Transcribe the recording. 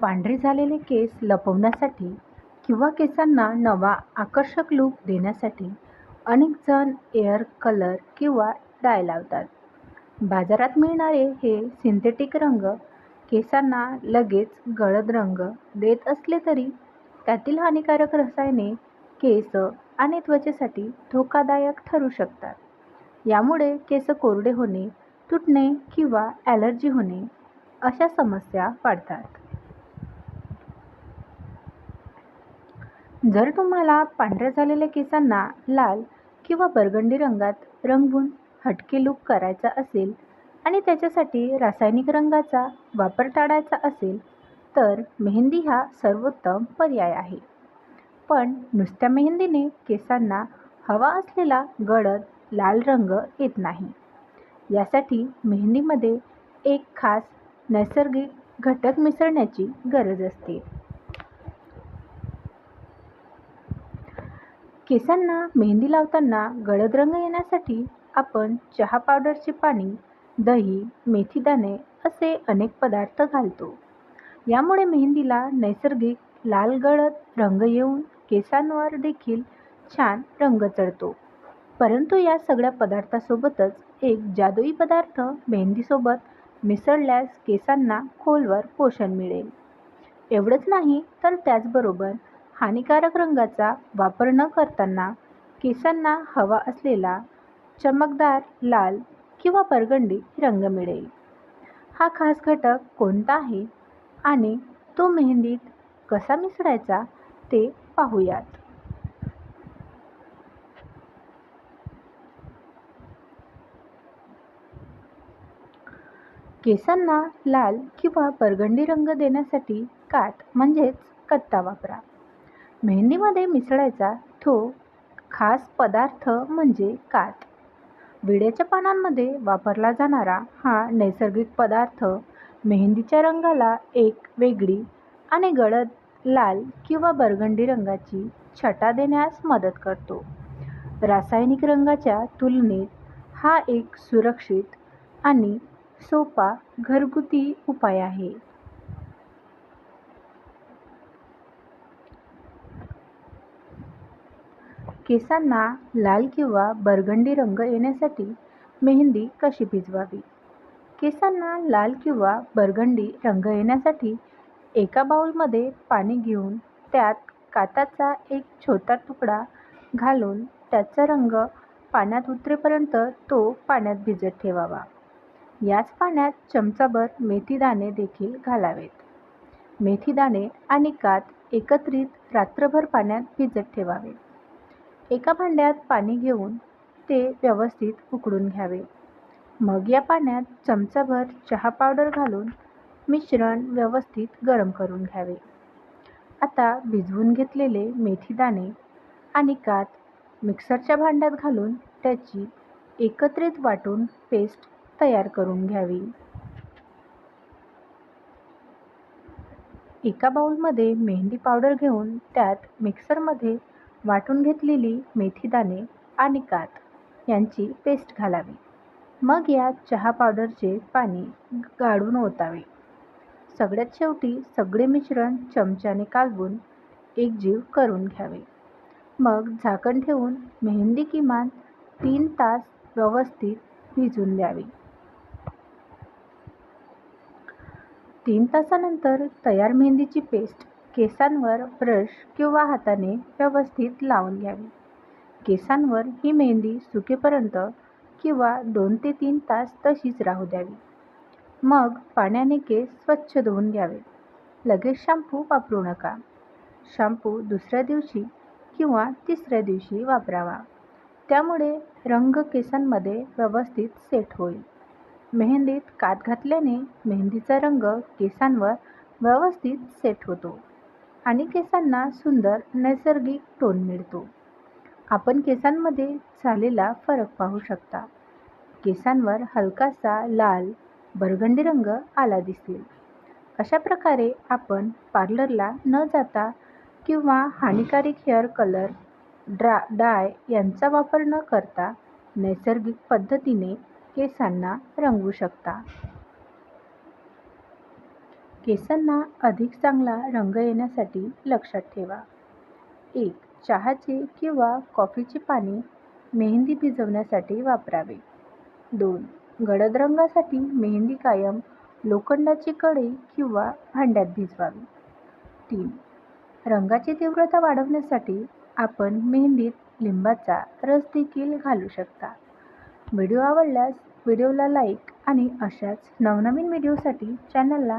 पांढरे झालेले केस लपवण्यासाठी किंवा केसांना नवा आकर्षक लूक देण्यासाठी अनेक जण एअर कलर किंवा डाय लावतात. बाजारात मिळणारे हे सिंथेटिक रंग केसांना लगेच गळद रंग देत असले तरी त्यातील हानिकारक रसायने केस आणि त्वचेसाठी धोकादायक ठरू शकतात. यामुळे केस कोरडे होणे, तुटणे किंवा ॲलर्जी होणे अशा समस्या वाढतात. जर तुम्हाला पांढऱ्या झालेल्या केसांना लाल किंवा बर्गंडी रंगात रंगवून हटके लूक करायचा असेल आणि त्याच्यासाठी रासायनिक रंगाचा वापर टाळायचा असेल तर मेहंदी हा सर्वोत्तम पर्याय आहे. पण नुसत्या मेहंदीने केसांना हवा असलेला गडद लाल रंग येत नाही. यासाठी मेहंदीमध्ये एक खास नैसर्गिक घटक मिसळण्याची गरज असते. केसांना मेहंदी लावताना गडद रंग येण्यासाठी आपण चहा पावडरचे पाणी, दही, मेथीदाणे असे अनेक पदार्थ घालतो. यामुळे मेहंदीला नैसर्गिक लाल गडद रंग येऊन केसांवर देखील छान रंग चढतो. परंतु या सगळ्या पदार्थासोबतच एक जादुई पदार्थ मेहंदीसोबत मिसळल्यास केसांना खोलवर पोषण मिळेल. एवढंच नाही तर त्याचबरोबर हानिकारक रंगाचा वापर न करताना केसांना हवा असलेला चमकदार लाल किंवा परगंडी रंग मिळेल. हा खास घटक कोणता आहे आणि तो मेहंदीत कसा मिसळायचा ते पाहूयात. केसांना लाल किंवा परगंडी रंग देण्यासाठी काट म्हणजेच कत्ता वापरा. मेहंदीमध्ये मिसळायचा तो खास पदार्थ म्हणजे कात विड्याच्या पानांमध्ये वापरला जाणारा हा नैसर्गिक पदार्थ मेहंदीच्या रंगाला एक वेगळी आणि गडद लाल किंवा बर्गंडी रंगाची छटा देण्यास मदत करतो. रासायनिक रंगाच्या तुलनेत हा एक सुरक्षित आणि सोपा घरगुती उपाय आहे. केसांना लाल किंवा बरगंडी रंग येण्यासाठी मेहंदी कशी भिजवावी? केसांना लाल किंवा बरगंडी रंग येण्यासाठी एका बाऊलमध्ये पाणी घेऊन त्यात काताचा एक छोटा तुकडा घालून त्याचा रंग पाण्यात उतरेपर्यंत तो पाण्यात भिजत ठेवावा. याच पाण्यात चमचाभर मेथीदाणे देखील घालावेत. मेथीदाणे आणि कात एकत्रित रात्रभर पाण्यात भिजत ठेवावे. एका भांड्यात पाणी घेऊन ते व्यवस्थित उकळून घ्यावे. मग या पाण्यात चमचाभर चहा पावडर घालून मिश्रण व्यवस्थित गरम करून घ्यावे. आता भिजवून घेतलेले मेथीदाणे आणि कात मिक्सरच्या भांड्यात घालून त्याची एकत्रित वाटून पेस्ट तयार करून घ्यावी. एका बाऊलमध्ये मेहंदी पावडर घेऊन त्यात मिक्सरमध्ये वाटून घेतलेली मेथीदाणे आणि कात यांची पेस्ट घालावी. मग यात चहा पावडरचे पाणी गाळून ओतावे. सगळ्यात शेवटी सगळे मिश्रण चमच्याने कालवून एकजीव करून घ्यावे. मग झाकण ठेवून मेहंदी किमान तीन तास व्यवस्थित भिजून द्यावी. तीन तासानंतर तयार मेहंदीची पेस्ट केसांवर ब्रश किंवा हाताने व्यवस्थित लावून घ्यावी. केसांवर ही मेहंदी सुकेपर्यंत किंवा दोन ते तीन तास तशीच राहू द्यावी. मग पाण्याने केस स्वच्छ धुवून घ्यावे लगेच शॅम्पू वापरू नका. शॅम्पू दुसऱ्या दिवशी किंवा तिसऱ्या दिवशी वापरावा. त्यामुळे रंग केसांमध्ये व्यवस्थित सेट होईल. मेहंदीत कात घातल्याने मेहंदीचा रंग केसांवर व्यवस्थित सेट होतो आणि केसांना सुंदर नैसर्गिक टोन मिळतो. आपण केसांमध्ये झालेला फरक पाहू शकता. केसांवर हलकासा लाल बरगंडी रंग आला दिसेल. अशा प्रकारे आपण पार्लरला न जाता किंवा हानिकारक हेअर कलर, ड्रा डाय यांचा वापर न करता नैसर्गिक पद्धतीने केसांना रंगवू शकता. केसांना अधिक चांगला रंग येण्यासाठी लक्षात ठेवा. एक चहाचे किंवा कॉफीचे पाणी मेहंदी भिजवण्यासाठी वापरावे. दोन गडद रंगासाठी मेहंदी कायम लोखंडाची कढई किंवा भांड्यात भिजवावी. तीन रंगाची तीव्रता वाढवण्यासाठी आपण मेहंदीत लिंबाचा रस देखील घालू शकता. व्हिडिओ आवडल्यास व्हिडिओला लाईक आणि अशाच नवनवीन व्हिडिओसाठी चॅनलला